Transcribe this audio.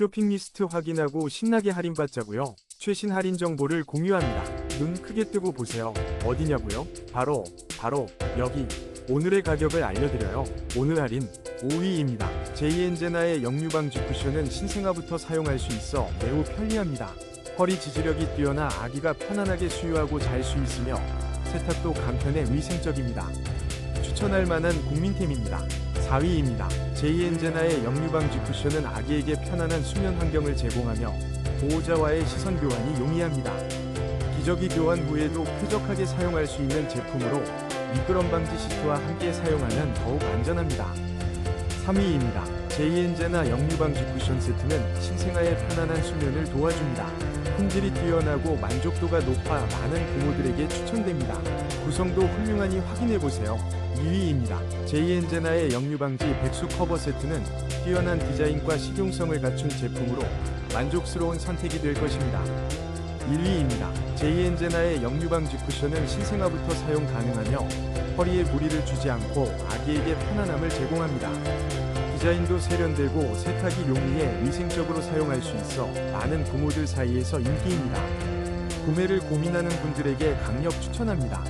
쇼핑 리스트 확인하고 신나게 할인받자고요. 최신 할인 정보를 공유합니다. 눈 크게 뜨고 보세요. 어디냐고요? 바로 바로 여기. 오늘의 가격을 알려드려요. 오늘 할인 5위입니다. 제이엔제나의 역류방지 쿠션은 신생아부터 사용할 수 있어 매우 편리합니다. 허리 지지력이 뛰어나 아기가 편안하게 수유하고 잘 수 있으며 세탁도 간편해 위생적입니다. 추천할 만한 국민템입니다. 4위입니다. 제이엔제나의 역류방지 쿠션은 아기에게 편안한 수면 환경을 제공하며 보호자와의 시선 교환이 용이합니다. 기저귀 교환 후에도 쾌적하게 사용할 수 있는 제품으로 미끄럼 방지 시트와 함께 사용하면 더욱 안전합니다. 3위입니다. 제이엔제나 역류방지 쿠션 세트는 신생아의 편안한 수면을 도와줍니다. 품질이 뛰어나고 만족도가 높아 많은 부모들에게 추천됩니다. 구성도 훌륭하니 확인해보세요. 2위입니다. 제이엔제나의 역류방지 백수 커버 세트는 뛰어난 디자인과 실용성을 갖춘 제품으로 만족스러운 선택이 될 것입니다. 1위입니다. 제이엔제나의 역류방지 쿠션은 신생아부터 사용 가능하며 허리에 무리를 주지 않고 아기에게 편안함을 제공합니다. 디자인도 세련되고 세탁이 용이해 위생적으로 사용할 수 있어 많은 부모들 사이에서 인기입니다. 구매를 고민하는 분들에게 강력 추천합니다.